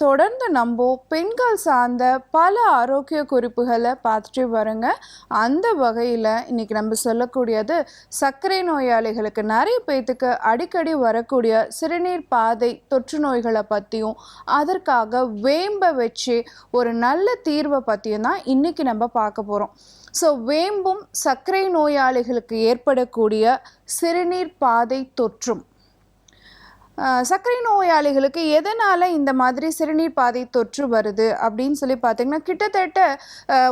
தொடர்ந்து நம்ம பெண்கள் சார்ந்த பல ஆரோக்கிய குறிப்புகளை பார்த்துட்டு வரங்க. அந்த வகையில் இன்றைக்கி நம்ம சொல்லக்கூடியது சர்க்கரை நோயாளிகளுக்கு நிறைய பேர்த்துக்கு அடிக்கடி வரக்கூடிய சிறுநீர் பாதை தொற்று நோய்களை பற்றியும் அதற்காக வேம்பை வச்சு ஒரு நல்ல தீர்வை பற்றியும் தான் இன்றைக்கி நம்ம பார்க்க போகிறோம் ஸோ வேம்பும் சர்க்கரை நோயாளிகளுக்கு ஏற்படக்கூடிய சிறுநீர் பாதை தொற்றும். சர்க்கரை நோயாளிகளுக்கு எதனால் இந்த மாதிரி சிறுநீர் பாதை தொற்று வருது அப்படின்னு சொல்லி பார்த்தீங்கன்னா கிட்டத்தட்ட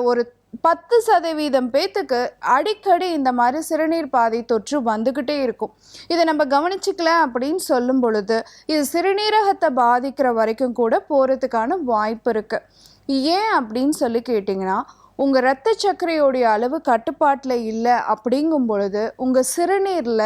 ஒரு பத்து சதவீதம் பேத்துக்கு அடிக்கடி இந்த மாதிரி சிறுநீர் பாதை தொற்று வந்துக்கிட்டே இருக்கும். இதை நம்ம கவனிச்சுக்கல அப்படின்னு சொல்லும் பொழுது இது சிறுநீரகத்தை பாதிக்கிற வரைக்கும் கூட போகிறதுக்கான வாய்ப்பு இருக்குது ஏன் அப்படின்னு சொல்லி கேட்டிங்கன்னா உங்கள் இரத்த சர்க்கரையோடைய அளவு கட்டுப்பாட்டில் இல்லை அப்படிங்கும் பொழுது உங்கள் சிறுநீரில்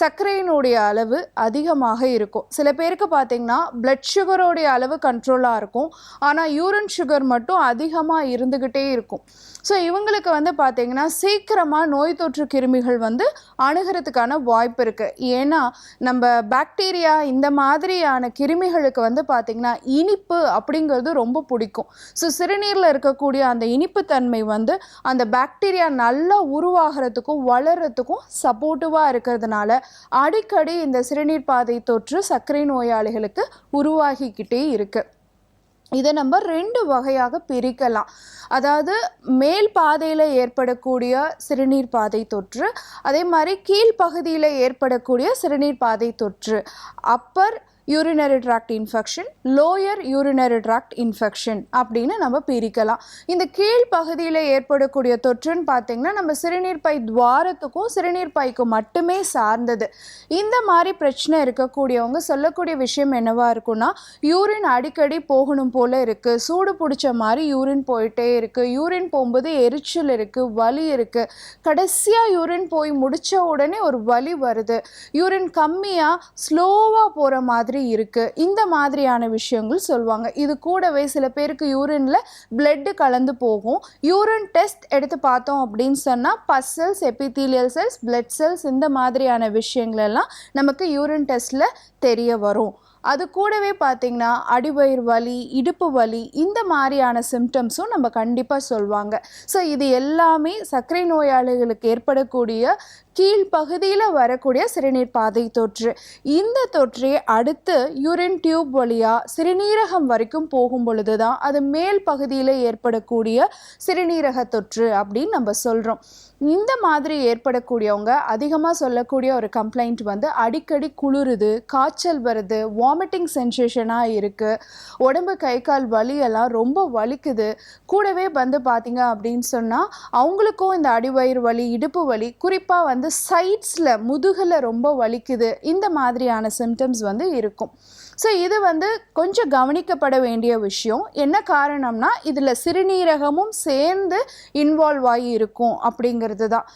சர்க்கரையினுடைய அளவு அதிகமாக இருக்கும். சில பேருக்கு பார்த்தீங்கன்னா பிளட் சுகரோடைய அளவு கண்ட்ரோலாக இருக்கும். ஆனால் யூரின் சுகர் மட்டும் அதிகமாக இருந்துக்கிட்டே இருக்கும். ஸோ இவங்களுக்கு வந்து பார்த்தீங்கன்னா சீக்கிரமாக நோய் தொற்று கிருமிகள் வந்து அணுகிறதுக்கான வாய்ப்பு இருக்குது ஏன்னா நம்ம பாக்டீரியா இந்த மாதிரியான கிருமிகளுக்கு வந்து பார்த்திங்கன்னா இனிப்பு அப்படிங்கிறது ரொம்ப பிடிக்கும். ஸோ சிறுநீரில் இருக்கக்கூடிய அந்த இனிப்பு தன்மை வந்து அந்த பாக்டீரியா நல்லா உருவாகிறதுக்கும் வளர்கிறதுக்கும் சப்போர்ட்டிவாக இருக்கிறதுனால அடிக்கடி இந்த சிறுநீர் பாதை தொற்று சர்க்கரை நோயாளிகளுக்கு உருவாகிக்கிட்டே இருக்குது இதை நம்ம ரெண்டு வகையாக பிரிக்கலாம். அதாவது மேல் பாதையில் ஏற்படக்கூடிய சிறுநீர் பாதை தொற்று அதே மாதிரி கீழ்ப்பகுதியில் ஏற்படக்கூடிய சிறுநீர் பாதை தொற்று upper urinary tract infection lower urinary tract infection அப்படின்னு நம்ம பிரிக்கலாம். இந்த கீழ் பகுதியில் ஏற்படக்கூடிய தொற்றுன்னு பார்த்தீங்கன்னா நம்ம சிறுநீர் பை துவாரத்துக்கும் சிறுநீர் பைக்கும் மட்டுமே சார்ந்தது. இந்த மாதிரி பிரச்சனை இருக்கக்கூடியவங்க சொல்லக்கூடிய விஷயம் என்னவாக இருக்குன்னா யூரின் அடிக்கடி போகணும் போல் இருக்குது சூடு பிடிச்ச மாதிரி யூரின் போயிட்டே இருக்குது யூரின் போகும்போது எரிச்சல் இருக்குது வலி இருக்குது கடைசியாக யூரின் போய் முடித்த உடனே ஒரு வலி வருது. யூரின் கம்மியாக ஸ்லோவாக போகிற மாதிரி இருக்குது இந்த மாதிரியான விஷயங்கள் சொல்லுவாங்க. இது கூடவே சில பேருக்கு யூரினில் பிளட்டு கலந்து போகும். யூரின் டெஸ்ட் எடுத்து பார்த்தோம் அப்படின்னு சொன்னால் pus cells epithelial cells blood cells இந்த மாதிரியான விஷயங்கள் எல்லாம் நமக்கு யூரின் டெஸ்ட்டில் தெரிய வரும். அது கூடவே பார்த்திங்கன்னா அடிவயிறு வலி இடுப்பு வலி இந்த மாதிரியான சிம்டம்ஸும் நம்ம கண்டிப்பாக சொல்லுவாங்க ஸோ இது எல்லாமே சர்க்கரை நோயாளிகளுக்கு ஏற்படக்கூடிய கீழ்ப்பகுதியில் வரக்கூடிய சிறுநீர் பாதை தொற்று. இந்த தொற்றை அடுத்து யூரின் டியூப் வழியாக சிறுநீரகம் வரைக்கும் போகும் பொழுது தான் அது மேல் பகுதியில் ஏற்படக்கூடிய சிறுநீரக தொற்று அப்படின்னு நம்ம சொல்கிறோம் இந்த மாதிரி ஏற்படக்கூடியவங்க அதிகமாக சொல்லக்கூடிய ஒரு கம்ப்ளைண்ட் வந்து அடிக்கடி குளிருது காய்ச்சல் வருது வாமிட்டிங் சென்சேஷனாக இருக்குது உடம்பு கை கால் வலியெல்லாம் ரொம்ப வலிக்குது. கூடவே வந்து பார்த்தீங்க அப்படின்னு சொன்னால் அவங்களுக்கும் இந்த அடிவயிறு வலி இடுப்பு வலி குறிப்பாக வந்து சைட்ஸில் முதுகில் ரொம்ப வலிக்குது. இந்த மாதிரியான சிம்டம்ஸ் வந்து இருக்கும். ஸோ இது வந்து கொஞ்சம் கவனிக்கப்பட வேண்டிய விஷயம். என்ன காரணம்னா இதில் சிறுநீரகமும் சேர்ந்து இன்வால்வ் ஆகி இருக்கும் அப்படிங்கிறது தான்.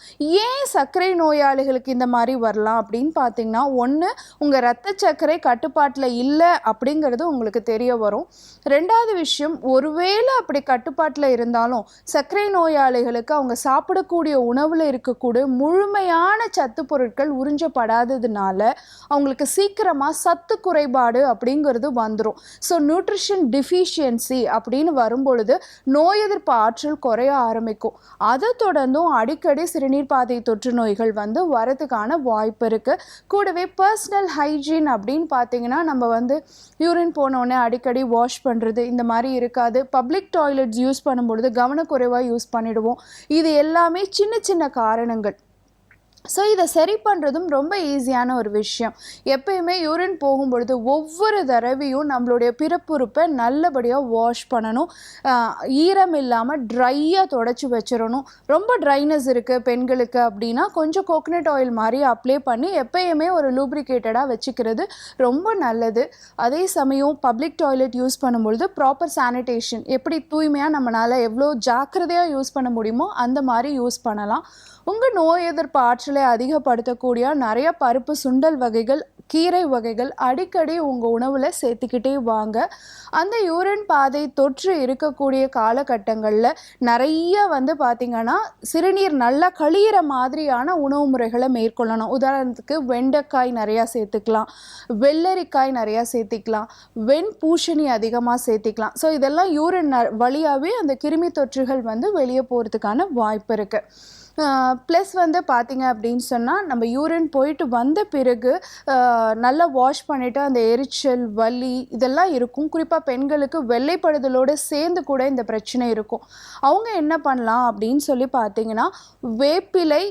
ஏன் சர்க்கரை நோயாளிகளுக்கு இந்த மாதிரி வரலாம் அப்படின்னு பார்த்தீங்கன்னா ஒன்று உங்கள் ரத்த சர்க்கரை கட்டுப்பாட்டில் இல்லை அப்படிங்கிறது உங்களுக்கு தெரிய வரும். ரெண்டாவது விஷயம் ஒருவேளை அப்படி கட்டுப்பாட்டில் இருந்தாலும் சர்க்கரை நோயாளிகளுக்கு அவங்க சாப்பிடக்கூடிய உணவில் இருக்கக்கூடிய முழுமையான சத்து பொருட்கள் உறிஞ்சப்படாததுனால அவங்களுக்கு சீக்கிரமாக சத்து குறைபாடு அப்படிங்கிறது வந்துடும் ஸோ நியூட்ரிஷன் டிஃபிஷியன்சி அப்படின்னு வரும்பொழுது நோய் எதிர்ப்பு ஆற்றல் குறைய ஆரம்பிக்கும். அதை தொடர்ந்தும் அடிக்கடி சிறுநீர் பாதை தொற்று நோய்கள் வந்து வரதுக்கான வாய்ப்பு இருக்குது கூடவே பர்சனல் ஹைஜீன் அப்படின்னு பார்த்தீங்கன்னா நம்ம வந்து யூரின் போனோடனே அடிக்கடி வாஷ் பண்ணுறது இந்த மாதிரி இருக்காது. பப்ளிக் டாய்லெட்ஸ் யூஸ் பண்ணும்பொழுது கவனக்குறைவாக யூஸ் பண்ணிடுவோம். இது எல்லாமே சின்ன சின்ன காரணங்கள். ஸோ இதை சரி பண்ணுறதும் ரொம்ப ஈஸியான ஒரு விஷயம். எப்பயுமே யூரின் போகும்பொழுது ஒவ்வொரு தடவையும் நம்மளுடைய பிறப்புறுப்பை நல்லபடியாக வாஷ் பண்ணணும். ஈரம் இல்லாமல் ட்ரையாக தொடச்சி வச்சிடணும். ரொம்ப ட்ரைனஸ் இருக்குது பெண்களுக்கு அப்படின்னா கொஞ்சம் கோகனட் ஆயில் மாதிரி அப்ளை பண்ணி எப்பயுமே ஒரு லூப்ரிகேட்டடாக வச்சுக்கிறது ரொம்ப நல்லது. அதே சமயம் பப்ளிக் டாய்லெட் யூஸ் பண்ணும்பொழுது ப்ராப்பர் சானிடேஷன் எப்படி தூய்மையாக நம்மளால் எவ்வளோ ஜாக்கிரதையாக யூஸ் பண்ண முடியுமோ அந்த மாதிரி யூஸ் பண்ணலாம். உங்கள் நோய் எதிர்ப்பு ஆற்றலை அதிகப்படுத்தக்கூடிய நிறைய பருப்பு சுண்டல் வகைகள் கீரை வகைகள் அடிக்கடி உங்கள் உணவில் சேர்த்துக்கிட்டே வாங்க. அந்த யூரின் பாதை தொற்று இருக்கக்கூடிய காலகட்டங்களில் நிறைய வந்து பார்த்திங்கன்னா சிறுநீர் நல்லா கழியிற மாதிரியான உணவு முறைகளை மேற்கொள்ளணும். உதாரணத்துக்கு வெண்டைக்காய் நிறையா சேர்த்துக்கலாம் வெள்ளரிக்காய் நிறையா சேர்த்திக்கலாம் வெண் பூஷணி அதிகமாக சேர்த்திக்கலாம். ஸோ இதெல்லாம் யூரின் வழியாகவே அந்த கிருமி தொற்றுகள் வந்து வெளியே போகிறதுக்கான வாய்ப்பு இருக்குது ப்ளஸ் வந்து பார்த்தீங்க அப்படின்னு சொன்னால் நம்ம யூரின் போயிட்டு வந்த பிறகு நல்லா வாஷ் பண்ணிவிட்டு அந்த எரிச்சல் வலி இதெல்லாம் இருக்கும். குறிப்பாக பெண்களுக்கு வெள்ளைப்படுதலோடு சேர்ந்து கூட இந்த பிரச்சனை இருக்கும். அவங்க என்ன பண்ணலாம் அப்படின்னு சொல்லி பார்த்தீங்கன்னா வேப்பிலை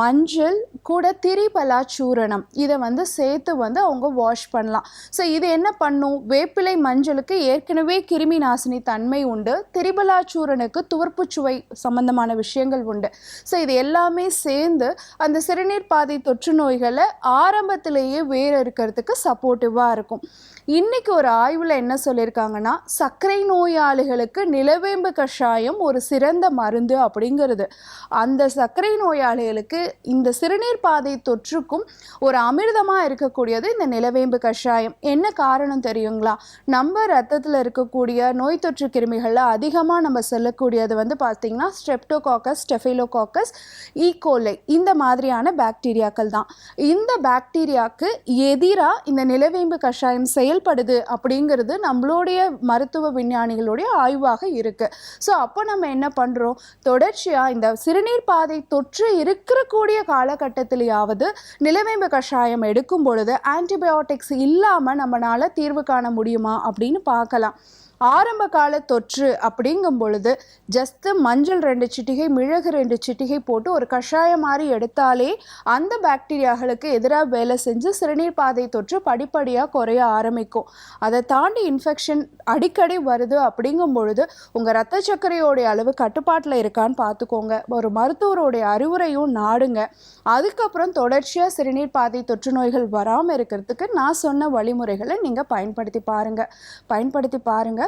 மஞ்சள் கூட திரிபலா சூரணம் இதை வந்து சேர்த்து வந்து அவங்க வாஷ் பண்ணலாம். ஸோ இது என்ன பண்ணும்? வேப்பிலை மஞ்சளுக்கு ஏற்கனவே கிருமி நாசினி தன்மை உண்டு. திரிபலா சூரனுக்கு துவர்ப்பு சுவை சம்பந்தமான விஷயங்கள் உண்டு. ஸோ இது எல்லாமே சேர்ந்து அந்த சிறுநீர் பாதை தொற்று நோய்களை ஆரம்பத்திலேயே வேறு இருக்கிறதுக்கு சப்போர்ட்டிவாக இருக்கும். இன்றைக்கி ஒரு ஆய்வில் என்ன சொல்லியிருக்காங்கன்னா சர்க்கரை நோயாளிகளுக்கு நிலவேம்பு கஷாயம் ஒரு சிறந்த மருந்து அப்படிங்கிறது. அந்த சர்க்கரை நோயாளி நோயாளிகளுக்கு இந்த சிறுநீர் பாதை தொற்றுக்கும் ஒரு அமிர்தமாக இருக்கக்கூடியது இந்த நிலவேம்பு கஷாயம். என்ன காரணம் தெரியுங்களா? நம்ம ரத்தத்தில் இருக்கக்கூடிய நோய் தொற்று கிருமிகளில் அதிகமாக நம்ம செல்லக்கூடியது வந்து பார்த்திங்கன்னா ஸ்ட்ரெப்டோகாக்கஸ் ஸ்டெஃபிலோகாக்கஸ் ஈகோலை இந்த மாதிரியான பாக்டீரியாக்கள் தான். இந்த பாக்டீரியாவுக்கு எதிராக இந்த நிலவேம்பு கஷாயம் செயல்படுது அப்படிங்கிறது நம்மளுடைய மருத்துவ விஞ்ஞானிகளுடைய ஆய்வாக இருக்குது ஸோ அப்போ நம்ம என்ன பண்ணுறோம் தொடர்ச்சியாக இந்த சிறுநீர் பாதை தொற்று இருக்கக்கூடிய காலகட்டத்திலேயாவது நிலவேம்பு கஷாயம் எடுக்கும் பொழுது ஆன்டிபயோட்டிக்ஸ் இல்லாமல் நம்மளால் தீர்வு காண முடியுமா அப்படின்னு பார்க்கலாம். ஆரம்ப கால தொற்று அப்படிங்கும் பொழுது ஜஸ்ட்டு மஞ்சள் ரெண்டு சிட்டிகை மிளகு ரெண்டு சிட்டிகை போட்டு ஒரு கஷாயம் மாதிரி எடுத்தாலே அந்த பாக்டீரியாக்களுக்கு எதிராக வேலை செஞ்சு சிறுநீர் பாதை தொற்று படிப்படியாக குறைய ஆரம்பிக்கும். அதை தாண்டி இன்ஃபெக்ஷன் அடிக்கடி வருது அப்படிங்கும் பொழுது உங்கள் ரத்த சர்க்கரையோடைய அளவு கட்டுப்பாட்டில் இருக்கான்னு பார்த்துக்கோங்க. ஒரு மருத்துவருடைய அறிவுரையும் நாடுங்க. அதுக்கப்புறம் தொடர்ச்சியாக சிறுநீர் பாதை தொற்று நோய்கள் வராமல் இருக்கிறதுக்கு நான் சொன்ன வழிமுறைகளை நீங்கள் பயன்படுத்தி பாருங்கள் பயன்படுத்தி பாருங்கள்